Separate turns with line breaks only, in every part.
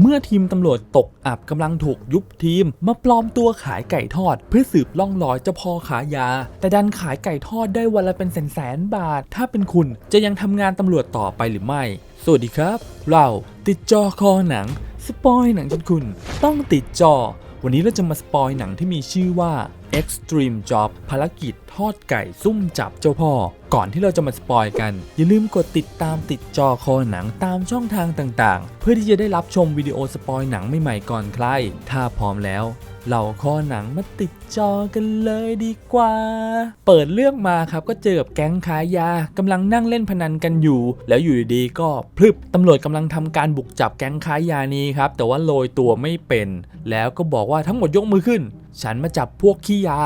เมื่อทีมตำรวจตกอับกำลังถูกยุบทีม มาปลอมตัวขายไก่ทอด เพื่อสืบล่องลอยเจ้าพ่อขายยา แต่ดันขายไก่ทอดได้วันละเป็นแสนแสนบาท ถ้าเป็นคุณจะยังทำงานตำรวจต่อไปหรือไม่ สวัสดีครับ เราติดจอคอหนัง สปอยหนังจนคุณ ต้องติดจอ วันนี้เราจะมาสปอยหนังที่มีชื่อว่า Extreme Job ภารกิจทอดไก่ซุ่มจับเจ้าพ่อ ก่อนที่เราจะมาสปอยกัน อย่าลืมกดติดตามติดจอคอหนังตามช่องทางต่างๆ เพื่อที่จะได้รับชมวิดีโอสปอยหนังใหม่ๆก่อนใคร ถ้าพร้อมแล้ว เราคอหนังมาติดจอกันเลยดีกว่า เปิดเรื่องมาครับก็เจอกับแก๊งขายยากำลังนั่งเล่นพนันกันอยู่ แล้วอยู่ดีๆก็พลึบตำรวจกำลังทำการบุกจับแก๊งขายยานี้ครับแต่ว่าโรยตัวไม่เป็น แล้วก็บอกว่าทั้งหมดยกมือขึ้น ฉันมาจับพวกขี้ยา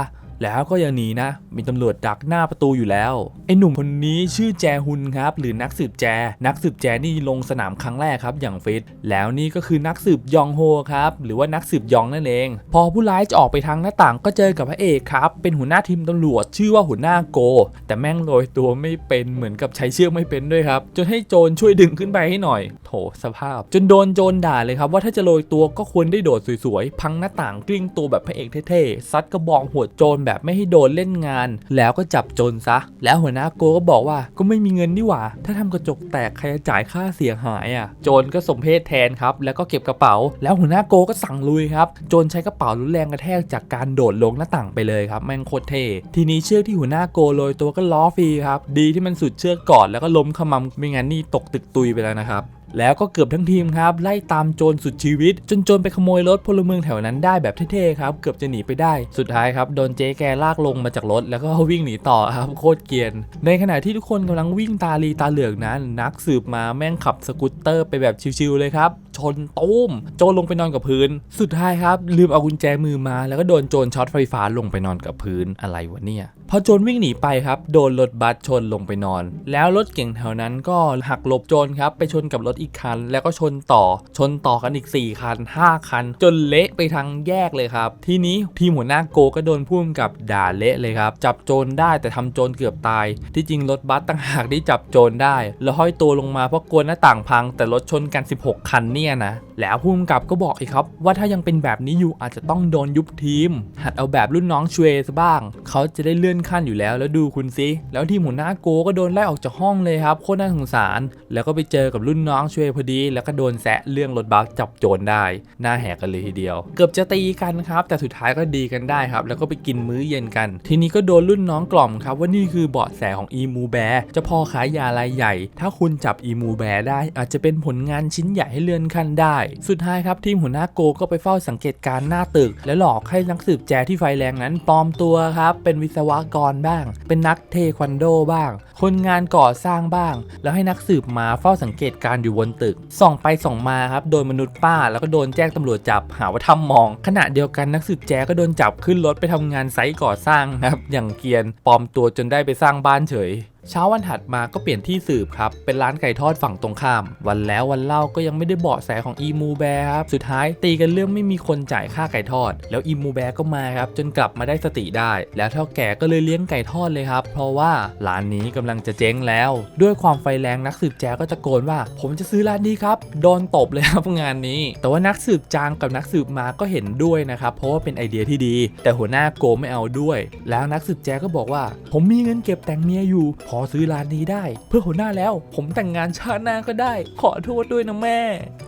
แล้วก็ย่าหนีนะ มีตำรวจดักหน้าประตูอยู่แล้วไอ้หนุ่มคนนี้ชื่อแจฮุนครับ หรือนักสืบแจ นักสืบแจนี่ลงสนามครั้งแรกครับ อย่างฟิตแล้วนี่ก็คือนักสืบยองโฮครับ หรือว่านักสืบยองนั่นเอง พอผู้ร้ายจะออกไปทางหน้าต่างก็เจอกับพระเอกครับ เป็นหัวหน้าทีมตำรวจชื่อว่าหัวหน้าโก แต่แม่งโรยตัวไม่เป็นเหมือนกับใช้เชือกไม่เป็นด้วยครับ จนให้โจรช่วยดึงขึ้นไปให้หน่อย โถสภาพ จนโดนโจรด่าเลยครับ ว่าถ้าจะโรยตัวก็ควรได้โดดสวยๆ พังหน้าต่างกลิ้งตัวแบบพระเอกเท่ๆซัดกระบองหัวโจรแบบไม่ให้โดนเล่นงาน แล้วก็จับโจรซะ แล้วหัวหน้าโกก็บอกว่าก็ไม่มีเงินนี่หว่า ถ้าทำกระจกแตกใครจะจ่ายค่าเสียหายอะ โจรก็สมเพศแทนครับ แล้วก็เก็บกระเป๋า แล้วหัวหน้าโกก็สั่งลุยครับ โจรใช้กระเป๋ารุนแรงกระแทกจากการโดดลงหน้าต่างไปเลยครับ แม่งโคตรเท่ทีนี้เชือกที่หัวหน้าโกโรยตัวก็ล้อฟรีครับ ดีที่มันสุดเชือกก่อนแล้วก็ล้มขมำไม่งั้นนี่ตกตึกตุยไปแล้วนะครับ แล้วก็เกือบทั้งทีมครับ ไล่ตามโจรสุดชีวิต จนโจรไปขโมยรถพลเมืองแถวนั้นได้แบบเท่ๆครับ เกือบจะหนีไปได้ สุดท้ายครับโดนเจ๊แกลากลงมาจากรถ แล้วก็วิ่งหนีต่อครับโคตรเกียน ในขณะที่ทุกคนกำลังวิ่งตาลีตาเหลือกนั้น นักสืบมาแม่งขับสกูตเตอร์ไปแบบชิวๆเลยครับ ชนตุ้มโจรลงไปนอนกับพื้น สุดท้ายครับลืมเอากุญแจมือมาแล้วก็โดนโจรช็อตไฟฟ้าลงไปนอนกับพื้นอะไรวะเนี่ยพอโจรวิ่งหนีไปครับโดนรถบัสชนลงไปนอน แล้วรถเก่งแถวนั้นก็หักหลบโจรครับไปชนกับรถอีกคัน แล้วก็ชนต่อชนต่อกันอีก 4 คัน 5 คัน จนเละไปทางแยกเลยครับ ทีนี้ทีมหัวหน้าโกก็โดนพุ่มกับด่าเละเลยครับ จับโจรได้แต่ทำโจรเกือบตาย ที่จริงรถบัสต่างหากที่จับโจรได้ แล้วห้อยตัวลงมาเพราะกลัวหน้าต่างพัง แต่รถชนกัน 16 คันเนี่ยนะ แล้วพุ่มกับก็บอกอีกครับ ว่าถ้ายังเป็นแบบนี้อยู่อาจจะต้องโดนยุบทีม หัดเอาแบบรุ่นน้องชเวซะบ้าง เขาจะได้เลื่อนขั้นอยู่แล้วแล้วดูคุณซิ แล้วทีมหัวหน้าโกก็โดนไล่ออกจากห้องเลยครับโคตรน่าสงสาร แล้วก็ไปเจอกับรุ่นน้องชเวพอดี แล้วก็โดนแซะเรื่องรถบัสจับโจรได้หน้าแหกกันเลยทีเดียว เกือบจะตีกันครับ แต่สุดท้ายก็ดีกันได้ครับ แล้วก็ไปกินมื้อเย็นกัน ทีนี้ก็โดนรุ่นน้องกล่อมครับว่านี่คือเบาะแสของอีมูแบร์จะพอขายยารายใหญ่ ถ้าคุณจับอีมูแบร์ได้อาจจะเป็นผลงานชิ้นใหญ่ให้เลื่อนขั้นได้ สุดท้ายครับทีมหัวหน้าโกก็ไปเฝ้าสังเกตการณ์หน้าตึก และหลอกให้นักสืบแจที่ไฟแรงนั้นปลอมตัวครับ เป็นวิศวกรบ้าง เป็นนักเทควันโดบ้าง คนงานก่อสร้างบ้าง แล้วให้นักสืบมาเฝ้าสังเกตการณ์อยู่บนตึก ส่องไปส่องมาครับ โดนมนุษย์ป้า แล้วก็โดนแจ้งตำรวจจับ หาว่าทำมอง ขณะเดียวกันนักสืบแจก็โดนจับขึ้นรถไปทำงานไซต์ก่อสร้างครับ อย่างเกียนปลอมตัวจนได้ไปสร้างบ้านเฉย เช้าวันถัดมาก็เปลี่ยนที่สืบครับ เป็นร้านไก่ทอดฝั่งตรงข้าม วันแล้ววันเล่าก็ยังไม่ได้เบาะแสของอีมูแบร์ครับ สุดท้ายตีกันเรื่องไม่มีคนจ่ายค่าไก่ทอด แล้วอีมูแบร์ก็มาครับ จนกลับมาได้สติได้ แล้วเท่าแก่ก็เลยเลี้ยงไก่ทอดเลยครับ เพราะว่าร้านนี้กำลังจะเจ๊งแล้ว ด้วยความไฟแรงนักสืบแจก็ตะโกนว่า ผมจะซื้อร้านนี้ครับโดนตบเลยครับงานนี้ แต่ว่านักสืบจางกับนักสืบมาก็เห็นด้วยนะครับเพราะว่าเป็นไอเดียที่ดี แต่หัวหน้าโกไม่เอาด้วย แล้วนักสืบแจก็บอกว่า ผมมีเงินเก็บแต่งเมียอยู่ขออซื้อร้านนี้ได้ เพื่อหัวหน้าแล้ว ผมแต่งงานชาติหน้าก็ได้ ขอโทษด้วยนะแม่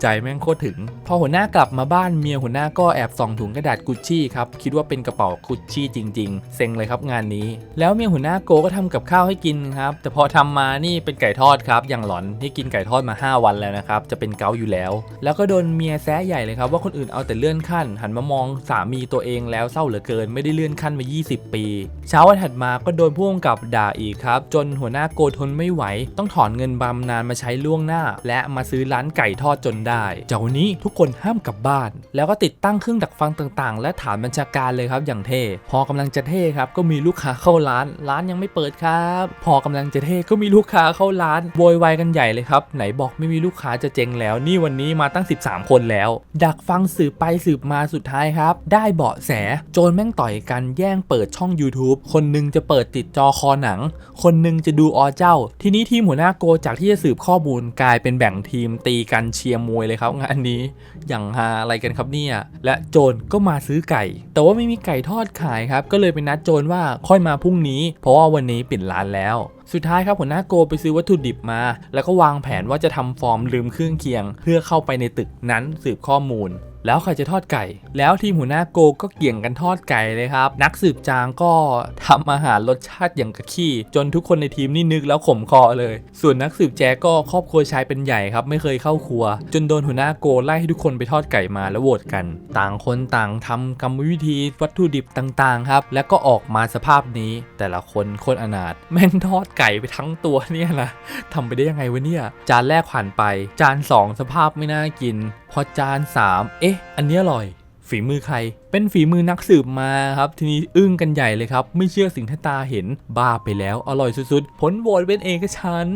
ใจแม่งโคตรถึง พอหัวหน้ากลับมาบ้านเมียหัวหน้าก็แอบส่องถุงกระดาษกุชชี่ครับ คิดว่าเป็นกระเป๋ากุชชี่จริง ๆ เซ็งเลยครับงานนี้ แล้วเมียหัวหน้าโกก็ทำกับข้าวให้กินครับ แต่พอทำมานี่เป็นไก่ทอดครับ อย่างหลอนที่กินไก่ทอดมา 5 วันแล้วนะครับ จะเป็นเกาอยู่แล้ว แล้วก็โดนเมียแซะใหญ่เลยครับว่าคนอื่นเอาแต่เลื่อนขั้น หันมามองสามีตัวเองแล้วเศร้าเหลือเกิน ไม่ได้เลื่อนขั้นมา 20 ปี เช้าวันถัดมาก็โดนพ่วงกับด่าอีกครับ จนหัวหน้าโกทนไม่ไหว ต้องถอนเงินบำนาญมาใช้ล่วงหน้า และมาซื้อร้านไก่ทอดจนได้จากวันนี้ทุกคนห้ามกลับบ้าน แล้วก็ติดตั้งเครื่องดักฟังต่างๆ และฐานบัญชาการเลยครับอย่างเท่พอกำลังจะเท่ครับก็มีลูกค้าเข้าร้าน ร้านยังไม่เปิดครับ พอกำลังจะเท่ก็มีลูกค้าเข้าร้านโวยวายกันใหญ่เลยครับ ไหนบอกไม่มีลูกค้าจะเจ๊งแล้ว นี่วันนี้มาตั้ง 13 คนแล้ว ดักฟังสืบไปสืบมาสุดท้ายครับ ได้เบาะแสโจรแม่งต่อยกันแย่งเปิดช่อง YouTube คนหนึงจะเปิดติดจอคอหนัง คนหนึงจะจะดูอเจ้า ทีนี้ทีมหัวหน้าโกจากที่จะสืบข้อมูลกลายเป็นแบ่งทีมตีกันเชียร์มวยเลยครับงานนี้อย่างฮาอะไรกันครับเนี่ยและโจรก็มาซื้อไก่ แต่ว่าไม่มีไก่ทอดขายครับ ก็เลยไปนัดโจรว่าค่อยมาพรุ่งนี้ เพราะว่าวันนี้ปิดร้านแล้วสุดท้ายครับหัวหน้าโกไปซื้อวัตถุดิบมา แล้วก็วางแผนว่าจะทำฟอร์มลืมเครื่องเคียง เพื่อเข้าไปในตึกนั้นสืบข้อมูล แล้วใครจะทอดไก่ แล้วทีมหัวหน้าโกก็เกี่ยงกันทอดไก่เลยครับ นักสืบจางก็ทำอาหารรสชาติอย่างกะขี้ จนทุกคนในทีมนี่นึกแล้วขมคอเลย ส่วนนักสืบแจก็ครอบครัวชายเป็นใหญ่ครับ ไม่เคยเข้าครัว จนโดนหัวหน้าโกไล่ให้ทุกคนไปทอดไก่มาแล้วโหวตกัน ต่างคนต่างทำกรรมวิธีวัตถุดิบต่างๆ ครับ แล้วก็ออกมาสภาพนี้ แต่ละคนคนอนาถแม่งทอดไก่ไปทั้งตัวเนี่ยนะทำไปได้ยังไงวะเนี่ย จานแรกผ่านไป จาน 2 สภาพไม่น่ากิน พอจาน 3 เอ๊ะ อันนี้อร่อย ฝีมือใคร เป็นฝีมือนักสืบมาครับทีนี้อึ้งกันใหญ่เลยครับ ไม่เชื่อสิ่งที่ตาเห็นบ้าไปแล้วอร่อยสุดๆ ผลโหวตเป็นเอกฉัน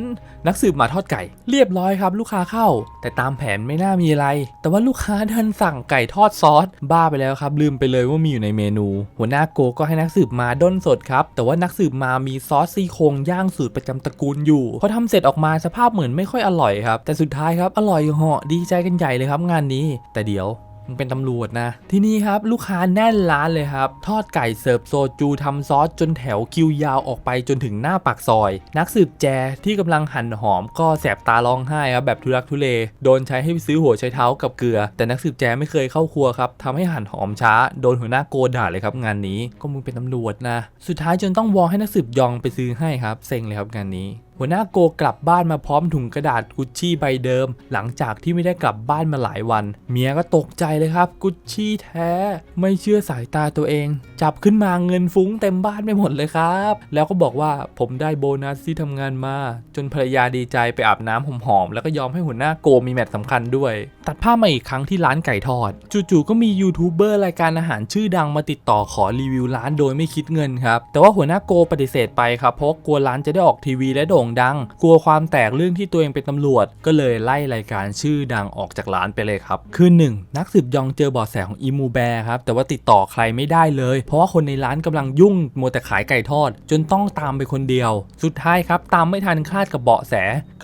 นักสืบมาทอดไก่ เรียบร้อยครับ ลูกค้าเข้า แต่ตามแผนไม่น่ามีอะไร แต่ว่าลูกค้าดันสั่งไก่ทอดซอสบ้าไปแล้วครับ ลืมไปเลยว่ามีอยู่ในเมนู หัวหน้าโกก็ให้นักสืบมาด้นสดครับแต่ว่านักสืบมามีซอสซี่โครงย่างสูตรประจำตระกูลอยู่พอทำเสร็จออกมาสภาพเหมือนไม่ค่อยอร่อยครับแต่สุดท้ายครับอร่อยเหาะดีใจกันใหญ่เลยครับงานนี้ แต่เดี๋ยว มึงเป็นตำรวจนะ ที่นี่ครับลูกค้าแน่นร้านเลยครับ ทอดไก่เสิร์ฟโซจูทำซอสจนแถวคิวยาวออกไปจนถึงหน้าปากซอย นักสืบแจที่กำลังหั่นหอมก็แสบตาร้องไห้ครับแบบทุรักทุเล โดนใช้ให้ไปซื้อหัวไชเท้ากับเกลือ แต่นักสืบแจไม่เคยเข้าครัวครับทำให้หั่นหอมช้า โดนหัวหน้าโกด่าเลยครับงานนี้ ก็มึงเป็นตำรวจนะ สุดท้ายจนต้องวอให้นักสืบยองไปซื้อให้ครับเซ็งเลยครับงานนี้หัวหน้าโกกลับบ้านมาพร้อมถุงกระดาษกุชชี่ใบเดิม หลังจากที่ไม่ได้กลับบ้านมาหลายวัน เมียก็ตกใจเลยครับ กุชชี่แท้ ไม่เชื่อสายตาตัวเอง จับขึ้นมาเงินฟุ้งเต็มบ้านไปหมดเลยครับ แล้วก็บอกว่าผมได้โบนัสที่ทำงานมา จนภรรยาดีใจไปอาบน้ำหอมๆแล้วก็ยอมให้หัวหน้าโกมีแมตช์สำคัญด้วย ตัดภาพมาอีกครั้งที่ร้านไก่ทอด จู่ๆก็มียูทูบเบอร์รายการอาหารชื่อดังมาติดต่อขอรีวิวร้านโดยไม่คิดเงินครับแต่ว่าหัวหน้าโกปฏิเสธไปครับเพราะกลัวร้านจะได้ออกทีวีและโด่งดัง กลัวความแตกเรื่องที่ตัวเองเป็นตำรวจ ก็เลยไล่รายการชื่อดังออกจากร้านไปเลยครับ คือหนึ่งนักสืบยองเจอเบาะแสของอีมูแบร์ครับ แต่ว่าติดต่อใครไม่ได้เลย เพราะว่าคนในร้านกำลังยุ่งมัวแต่ขายไก่ทอด จนต้องตามไปคนเดียว สุดท้ายครับ ตามไม่ทันคาดกับเบาะแส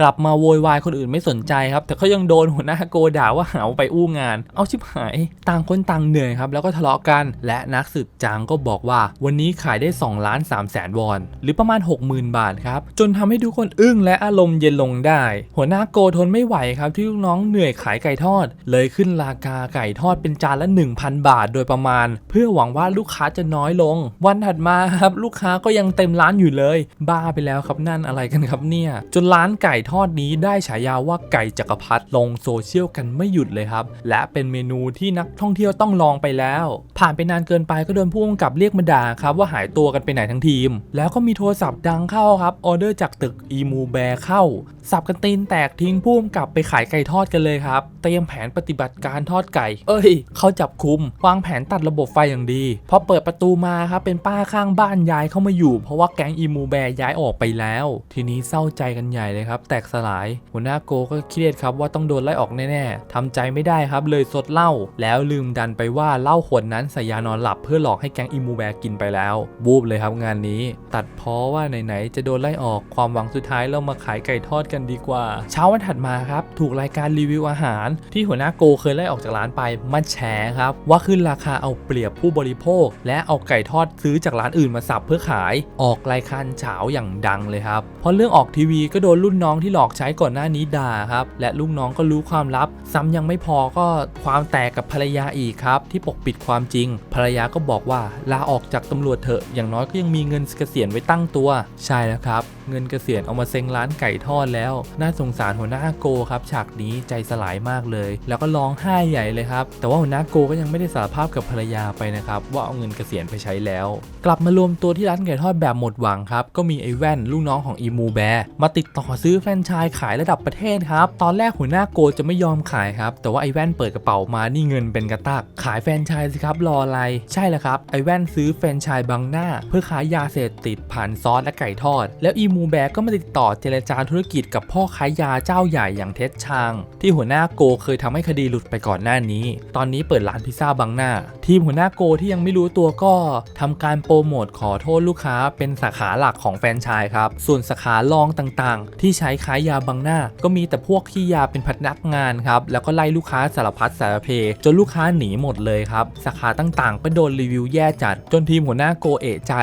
กลับมาโวยวายคนอื่นไม่สนใจครับ แต่ก็ยังโดนหัวหน้าโกด่าว่าหาวไปอู้งาน เอาชิบหาย ต่างคนต่างเหนื่อยครับ แล้วก็ทะเลาะกัน และนักสืบจางก็บอกว่า วันนี้ขายได้2ล้าน3แสนวอน หรือประมาณ 60,000 บาทครับ จนทำให้ดทุกคนอึ้งและอารมณ์เย็นลงได้ หัวหน้าโกทนไม่ไหวครับที่ลูกน้องเหนื่อยขายไก่ทอด เลยขึ้นราคาไก่ทอดเป็นจานละ 1,000 บาทโดยประมาณ เพื่อหวังว่าลูกค้าจะน้อยลง วันถัดมาครับลูกค้าก็ยังเต็มร้านอยู่เลย บ้าไปแล้วครับนั่นอะไรกันครับเนี่ยจนร้านไก่ทอดนี้ได้ฉายาว่าไก่จักรพรรดิลงโซเชียลกันไม่หยุดเลยครับ และเป็นเมนูที่นักท่องเที่ยวต้องลองไปแล้ว ผ่านไปนานเกินไปก็โดนผู้กำกับเรียกมาด่าครับว่าหายตัวกันไปไหนทั้งทีม แล้วก็มีโทรศัพท์ดังเข้าครับออเดอร์จากตึกอีมูแบร์เข้า สับกันตีนแตกทิ้งผู้กำกับไปขายไก่ทอดกันเลยครับ เตรียมแผนปฏิบัติการทอดไก่ เอ้ย เขาจับคุม วางแผนตัดระบบไฟอย่างดีพอเปิดประตูมาครับเป็นป้าข้างบ้านย้ายเข้ามาอยู่ เพราะว่าแก๊งอีมูแบร์ย้ายออกไปแล้ว ทีนี้เศร้าใจกันใหญ่เลยครับ แตกสลาย หัวหน้าโกก็เครียดครับว่าต้องโดนไล่ออกแน่ๆทำใจไม่ได้ครับเลยสดเหล้าแล้วลืมดันไปว่าเหล้าขวดนั้นใส่ยานอนหลับเพื่อหลอกให้แก๊งอีมูแบร์กินไปแล้วบูบเลยครับงานนี้ ตัดเพราะว่าไหนๆจะโดนไล่ออกความหวังสุดท้ายเรามาขายไก่ทอดกันดีกว่า เช้าวันถัดมาครับ ถูกรายการรีวิวอาหาร ที่หัวหน้าโกเคยไล่ออกจากร้านไปมาแฉครับ ว่าขึ้นราคาเอาเปรียบผู้บริโภค และเอาไก่ทอดซื้อจากร้านอื่นมาสับเพื่อขาย ออกรายการเฉาอย่างดังเลยครับเพราะเรื่องออกทีวีก็โดนรุ่นน้องที่หลอกใช้ก่อนหน้านี้ด่าครับและลูกน้องก็รู้ความลับ ซ้ำยังไม่พอก็ความแตกกับภรรยาอีกครับที่ปกปิดความจริง ภรรยาก็บอกว่าลาออกจากตำรวจเถอะอย่างน้อยก็ยังมีเงินเกษียณไว้ตั้งตัว ใช่แล้วครับ เงินเกษียณเอามาเซ็งร้านไก่ทอดแล้ว น่าสงสารหัวหน้าโกครับฉากนี้ใจสลายมากเลย แล้วก็ร้องไห้ใหญ่เลยครับ แต่ว่าหัวหน้าโกก็ยังไม่ได้สารภาพกับภรรยาไปนะครับว่าเอาเงินเกษียณไปใช้แล้ว กลับมารวมตัวที่ร้านไก่ทอดแบบหมดหวังครับก็มีไอ้แว่นลูกน้องของอีมูแบร์มาติดต่อซื้อแฟรนไชส์ขายระดับประเทศครับตอนแรกหัวหน้าโกจะไม่ยอมขายครับแต่ว่าไอ้แว่นเปิดกระเป๋ามานี่เงินเป็นกระตักขายแฟรนไชส์สิครับรออะไรใช่แล้วครับไอ้แว่นซื้อแฟรนไชส์บังหน้า เพื่อขายยาเสพติดผ่านซอสและไก่ทอด แล้วอีมูมูแบก็มาติดต่อเจรจาธุรกิจกับพ่อค้ายาเจ้าใหญ่อย่างเท็ดชาง ที่หัวหน้าโกเคยทำให้คดีหลุดไปก่อนหน้านี้ ตอนนี้เปิดร้านพิซซ่าบังหน้า ทีมหัวหน้าโกที่ยังไม่รู้ตัวก็ทำการโปรโมทขอโทษลูกค้า เป็นสาขาหลักของแฟรนไชส์ครับ ส่วนสาขารองต่างๆ ที่ใช้ขายยาบังหน้า ก็มีแต่พวกขี้ยาเป็นพนักงานครับแล้วก็ไล่ลูกค้าสารพัดสารเพจนลูกค้าหนีหมดเลยครับสาขาต่างๆ ก็โดนรีวิวแย่จัด จนทีมหัวหน้าโกเอะใจ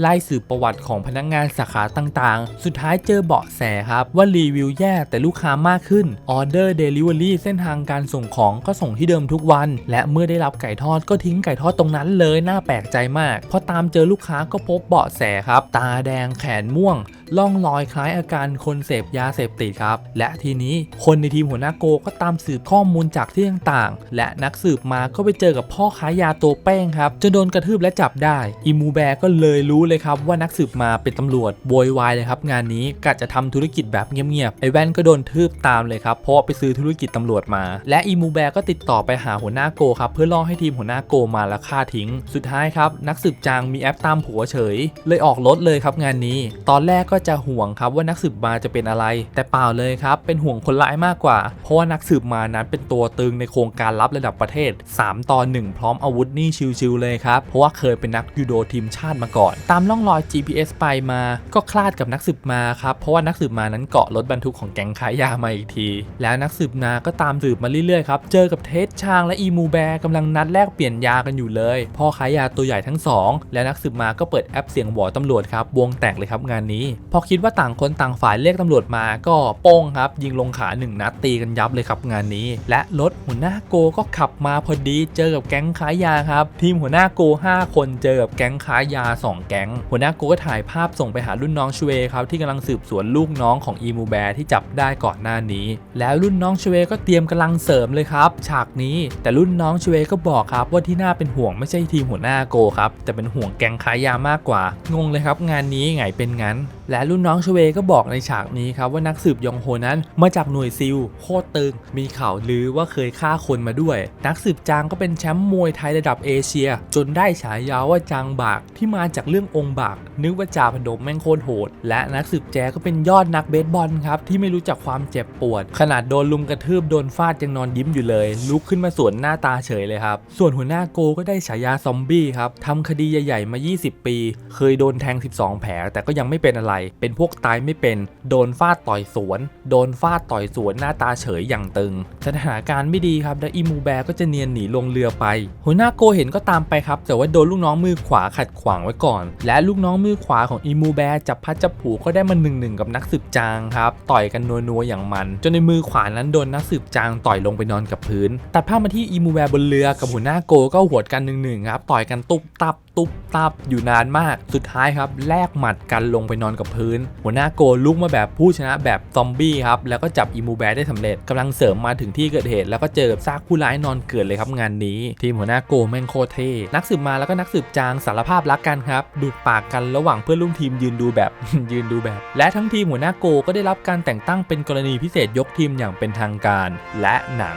ไล่สืบประวัติของพนักงานสาขาต่างๆสุดท้ายเจอเบาะแสครับว่ารีวิวแย่แต่ลูกค้ามากขึ้นออเดอร์เดลิเวอรี่เส้นทางการส่งของก็ส่งที่เดิมทุกวัน และเมื่อได้รับไก่ทอดก็ทิ้งไก่ทอดตรงนั้นเลยน่าแปลกใจมากพอตามเจอลูกค้าก็พบเบาะแสครับ ตาแดงแขนม่วง ล่องรอยคล้ายอาการคนเสพยาเสพติดครับ และทีนี้คนในทีมหัวหน้าโกก็ตามสืบข้อมูลจากที่ต่างๆ และนักสืบมาก็ไปเจอกับพ่อค้ายาตัวแป้งครับจนโดนกระทืบและจับได้ อิมูแบก็เลยรู้เลยครับว่านักสืบมาเป็นตำรวจโวยวายเลยครับงานนี้กะจะทำธุรกิจแบบเงียบๆไอแว่นก็โดนทืบตามเลยครับเพราะไปซื้อธุรกิจตำรวจมา และอิมูแบก็ติดต่อไปหาหัวหน้าโกครับเพื่อล่อให้ทีมหัวหน้าโกมาแล้วฆ่าทิ้ง สุดท้ายครับนักสืบจางมีแอปตามผัวเฉย เลยออกรถเลยครับงานนี้ ตอนแรกก็จะห่วงครับว่านักสืบมาจะเป็นอะไร แต่เปล่าเลยครับ เป็นห่วงคนร้ายมากกว่า เพราะว่านักสืบมานั้นเป็นตัวตึงในโครงการลับระดับประเทศ 3 ต่อ 1 พร้อมอาวุธนี่ชิวๆเลยครับ เพราะว่าเคยเป็นนักยูโดทีมชาติมาก่อน ตามล่องรอย GPS ไปมา ก็คลาดกับนักสืบมาครับเพราะว่านักสืบมานั้นเกาะรถบรรทุกของแก๊งขายยามาอีกที แล้วนักสืบมาก็ตามสืบมาเรื่อยๆครับเจอกับเทสชางและอีมูแบร์กำลังนัดแลกเปลี่ยนยากันอยู่เลยพ่อขายยาตัวใหญ่ทั้งสองและนักสืบมาก็เปิดแอปเสียงหวอตำรวจครับวงแตกเลยครับงานนี้พอคิดว่าต่างคนต่างฝ่ายเรียกตำรวจมาก็โป้งครับ ยิงลงขาหนึ่งนัดตีกันยับเลยครับงานนี้ และรถหัวหน้าโกก็ขับมาพอดีเจอกับแก๊งขายยาครับทีมหัวหน้าโก 5 คนเจอกับแก๊งขายยา 2 แก๊ง หัวหน้าโกก็ถ่ายภาพส่งไปหารุ่นน้องชเวครับที่กำลังสืบสวนลูกน้องของอีมูแบร์ที่จับได้ก่อนหน้านี้ แล้วรุ่นน้องชเวก็เตรียมกำลังเสริมเลยครับ ฉากนี้แต่รุ่นน้องชเวก็บอกครับว่าที่น่าเป็นห่วงไม่ใช่ทีมหัวหน้าโกครับแต่เป็นห่วงแก๊งขายยามากกว่างงเลยครับ งานนี้ไงเป็นงั้นและรุ่นน้องชเวก็บอกในฉากนี้ครับว่านักสืบยองโฮนั้นมาจากหน่วยซิลโคตรตึง มีข่าวลือว่าเคยฆ่าคนมาด้วย นักสืบจางก็เป็นแชมป์มวยไทยระดับเอเชีย จนได้ฉายาว่าจางบากที่มาจากเรื่ององค์บาก นึกว่าจ่าพนมแม่งโคตรโหด และนักสืบแจก็เป็นยอดนักเบสบอลครับที่ไม่รู้จักความเจ็บปวด ขนาดโดนลุมกระทืบโดนฟาดยังนอนยิ้มอยู่เลย ลุกขึ้นมาสวนหน้าตาเฉยเลยครับส่วนหัวหน้าโกก็ได้ฉายาซอมบี้ครับทำคดีใหญ่ๆมา 20 ปี เคยโดนแทง 12 แผลแต่ก็ยังไม่เป็นอะไรเป็นพวกตายไม่เป็น โดนฟาดต่อยสวน โดนฟาดต่อยสวนหน้าตาเฉยอย่างตึง สถานการณ์ไม่ดีครับและอีมูแบร์ก็จะเนียนหนีลงเรือไป หัวหน้าโกเห็นก็ตามไปครับ แต่ว่าโดนลูกน้องมือขวาขัดขวางไว้ก่อน และลูกน้องมือขวาของอีมูแบร์จับพัดจับผูก็ได้มาหนึ่งหนึ่งกับนักสืบจางครับ ต่อยกันนัวๆอย่างมัน จนในมือขวานั้นโดนนักสืบจางต่อยลงไปนอนกับพื้น ตัดภาพมาที่อีมูแบร์บนเรือกับหัวหน้าโกก็หวดกันหนึ่งหนึ่งครับ ต่อยกันตุบตับ ตุบตับอยู่นานมาก สุดท้ายครับแลกหมัดกันลงไปนอนกับพื้น หัวหน้าโกลุกมาแบบผู้ชนะแบบซอมบี้ครับ แล้วก็จับอีมูแบร์ได้สำเร็จกำลังเสริมมาถึงที่เกิดเหตุ แล้วก็เจอกับซากผู้ร้ายนอนเกิดเลยครับงานนี้ ทีมหัวหน้าโกแม่งโคตรเท่นักสืบมาแล้วก็นักสืบจางสารภาพรักกันครับดูดปากกันระหว่างเพื่อนร่วมทีมยืนดูแบบยืนดูแบบ และทั้งทีมหัวหน้าโกก็ได้รับการแต่งตั้งเป็นกรณีพิเศษยกทีมอย่างเป็นทางการ และหนัง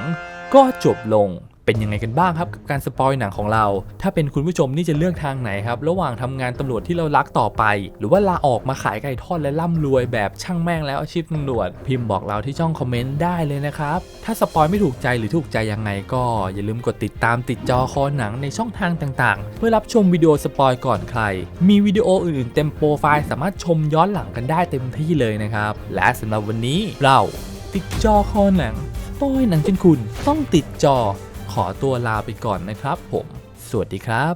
ก็จบลง เป็นยังไงกันบ้างครับกับการสปอยหนังของเรา ถ้าเป็นคุณผู้ชมนี่จะเลือกทางไหนครับระหว่างทำงานตำรวจที่เรารักต่อไป หรือว่าลาออกมาขายไก่ทอดและร่ำรวยแบบช่างแม่งแล้วอาชีพตำรวจ พิมพ์บอกเราที่ช่องคอมเมนต์ได้เลยนะครับถ้าสปอยไม่ถูกใจหรือถูกใจยังไงก็อย่าลืมกดติดตามติดจอคอหนังในช่องทางต่างๆ เพื่อรับชมวิดีโอสปอยก่อนใคร มีวิดีโออื่นๆเต็มโปรไฟล์สามารถชมย้อนหลังกันได้เต็มที่เลยนะครับ และสำหรับวันนี้เราติดจอคอหนังป้ยหนังจนคุณต้องติดจอ ขอตัวลาไปก่อนนะครับผม สวัสดีครับ